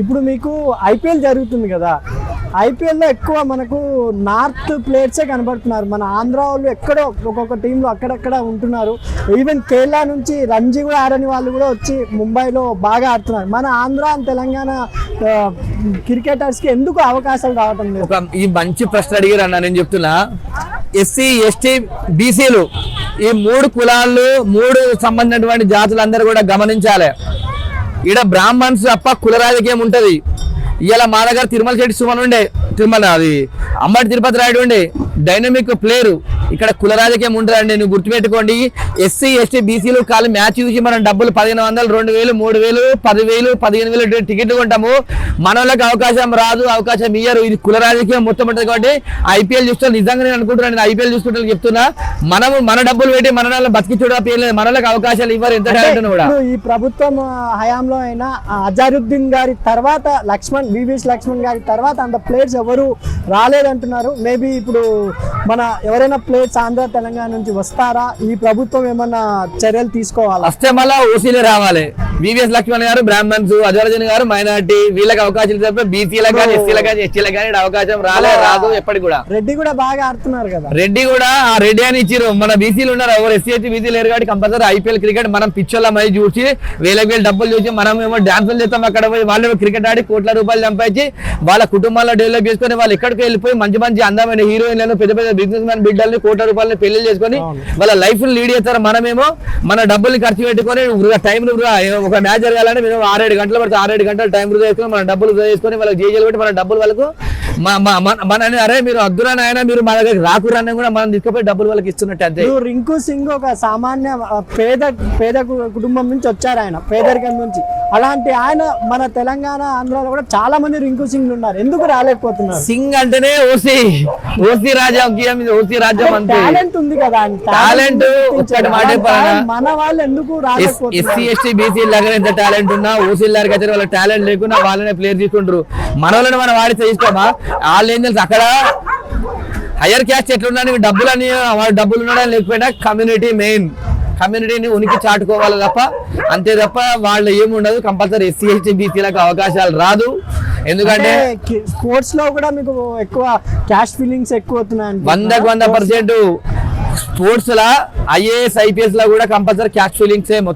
ఇప్పుడు మీకు ఐపీఎల్ జరుగుతుంది కదా. ఐపీఎల్లో ఎక్కువ మనకు నార్త్ ప్లేయర్సే కనబడుతున్నారు. మన ఆంధ్ర వాళ్ళు ఎక్కడో ఒక్కొక్క టీంలో అక్కడక్కడ ఉంటున్నారు. ఈవెన్ కేరళ నుంచి రంజీ కూడా ఆడని వాళ్ళు కూడా వచ్చి ముంబైలో బాగా ఆడుతున్నారు. మన ఆంధ్ర అండ్ తెలంగాణ క్రికెటర్స్కి ఎందుకు అవకాశాలు రావటం లేదు? ఈ మంచి ప్రశ్న అడిగారు అన్న నేను చెప్తున్నా. ఎస్సీ ఎస్టీ బీసీలు ఈ మూడు కులాలు మూడు సంబంధించినటువంటి జాతులందరూ కూడా గమనించాలి. ఈడ బ్రాహ్మణ్స్ తప్ప కుల రాజకీయం ఉంటది. ఇలా మా దగ్గర తిరుమల శెట్టి సుమన్ ఉండే తిరుమల అది అమ్మటి తిరుపతి రాయుడు ఉండే డైనమిక్ ప్లేయర్ ఇక్కడ కుల రాజకీయం ఉంటుందండి నువ్వు గుర్తుపెట్టుకోండి. ఎస్సీ ఎస్టీ బీసీలు కాలు మ్యాచ్ చూసి మనం డబ్బులు పదిహేను వందలు రెండు వేలు మూడు వేలు పదివేలు పదిహేను వేలు టికెట్లు కొంటాము. మన వాళ్ళకి అవకాశం రాదు అవకాశం ఇయ్యరు. ఇది కుల రాజకీయం మొత్తం ఉంటుంది కాబట్టి ఐపీఎల్ చూస్తే నిజంగా నేను అనుకుంటున్నాను నేను ఐపీఎల్ చూసుకుంటే చెప్తున్నా. మనము మన డబ్బులు పెట్టి మన వాళ్ళని బతికి చూడలేదు మన వాళ్ళకి అవకాశాలు ఇవ్వరు ఎంత టాలెంట్ కూడా ఈ ప్రభుత్వం హయాంలో అయినా అజారుద్దీన్ గారి తర్వాత లక్ష్మణ్ వివిఎస్ లక్ష్మణ్ గారి తర్వాత అంత ప్లేయర్స్ ఎవరు రాలేదంటున్నారు. మేబీ ఇప్పుడు మన ఎవరైనా ప్లేయర్స్ ఆంధ్ర తెలంగాణ నుంచి వస్తారా? ఈ ప్రభుత్వం ఏమన్నా చర్యలు తీసుకోవాలా? వస్తే మళ్ళా ఓసీలే రావాలి. వివిఎస్ లక్ష్మణ్ గారు బ్రాహ్మణ్స్ అజర్జన్ గారు మైనార్టీ వీళ్ళకి అవకాశాలు తప్ప బీసీలకు కానీ ఎస్సీలకు కానీ ఎస్టీలకు కానీ అవకాశం రాలే రాదు ఎప్పటికి కూడా. రెడ్డి కూడా బాగా ఆడుతున్నారు కదా. రెడ్డి కూడా ఆ రెడ్డి అని ఇచ్చిరు మన బీసీలు ఉన్నారు. ఎవరు ఎస్సీ ఎస్టీ బీసీ లేరు కాబట్టి కంపల్సరీ ఐపీఎల్ క్రికెట్ మనం పిచ్చోళ్ళ మై చూసి వేలకు వేలు డబ్బులు చూసి మనం ఏమో డాన్సులు చేస్తాం అక్కడ పోయి వాళ్ళు క్రికెట్ ఆడి కోట్ల రూపాయలు సంపాదించి వాళ్ళ కుటుంబాల్లో డెవలప్ చేసుకొని వాళ్ళు ఎక్కడికి వెళ్ళిపోయి మంచి మంచి అందమైన హీరోయిన్లను పెద్ద పెద్ద బిజినెస్ మ్యాన్ బిడ్డల్ని కోట్ల రూపాయలని పెళ్ళి చేసుకొని వాళ్ళ లైఫ్ లీడ్ చేస్తారు మనమేమో. మన డబ్బుల్ని ఖర్చు పెట్టుకొని టైం ఒక మ్యాచ్ జరగాలంటే మేము ఆరేడు గంటలు పడితే ఆరేడు గంటలు టైం వృధా చేసుకొని మన డబ్బులు వృధా చేసుకొని వాళ్ళకి జేజీలు పెట్టి మన డబ్బులు వాళ్ళకు మన- అరే మీరు అద్దురా నాయన మీరు మన దగ్గర రాకురన్నా కూడా మనం తీసుకుపోయి డబ్బులు వాళ్ళకి ఇస్తున్నట్టు అంతే. రింకు సింగ్ ఒక సామాన్య పేద పేద కుటుంబం నుంచి వచ్చారు ఆయన పేదరికం నుంచి. అలాంటి ఆయన మన తెలంగాణ ఆంధ్రాలో కూడా చాలా మంది రింకు సింగ్లు ఉన్నారు. ఎందుకు రాలేకపోతున్నారు? సింగ్ అంటేనే ఓసీ. ఓసీ రాజకీయం ఇది ఓసీ రాజ్యం అంతే టాలెంట్ ఉంది కదా talent మన వాళ్ళు ఎందుకు ఎస్సీ ఎస్టీ బీసీ దగ్గర ఎంత టాలెంట్ ఉన్నా ఓసీ దగ్గర అయితే వాళ్ళ టాలెంట్ లేకున్నా వాళ్ళనే ప్లేయర్ తీసుకుంటారు. మన వాళ్ళని మనం వాడితే తీసుకోమా? వాళ్ళు ఏం తెలుసు? అక్కడ హయ్యర్ క్యాస్ట్ ఎట్లున్నా డబ్బులు అని వాడు డబ్బులు ఉన్నాడని లేకపోయినా కమ్యూనిటీ మెయిన్ కమ్యూనిటీని ఉనికి చాటుకోవాలి తప్ప అంతే తప్ప వాళ్ళు ఏముండదు. కంపల్సరీ ఎస్సీ ఎస్టీ బీసీలకు అవకాశాలు రాదు. ఎందుకంటే స్పోర్ట్స్లో కూడా మీకు ఎక్కువ క్యాష్ ఫీలింగ్స్ ఎక్కువ అవుతున్నాయి వందకు వంద పర్సెంట్ స్పోర్ట్స్ లా ఐఏఎస్ ఐపీఎస్ లా కూడా కంపల్సరీ క్యాష్ ఫీలింగ్స్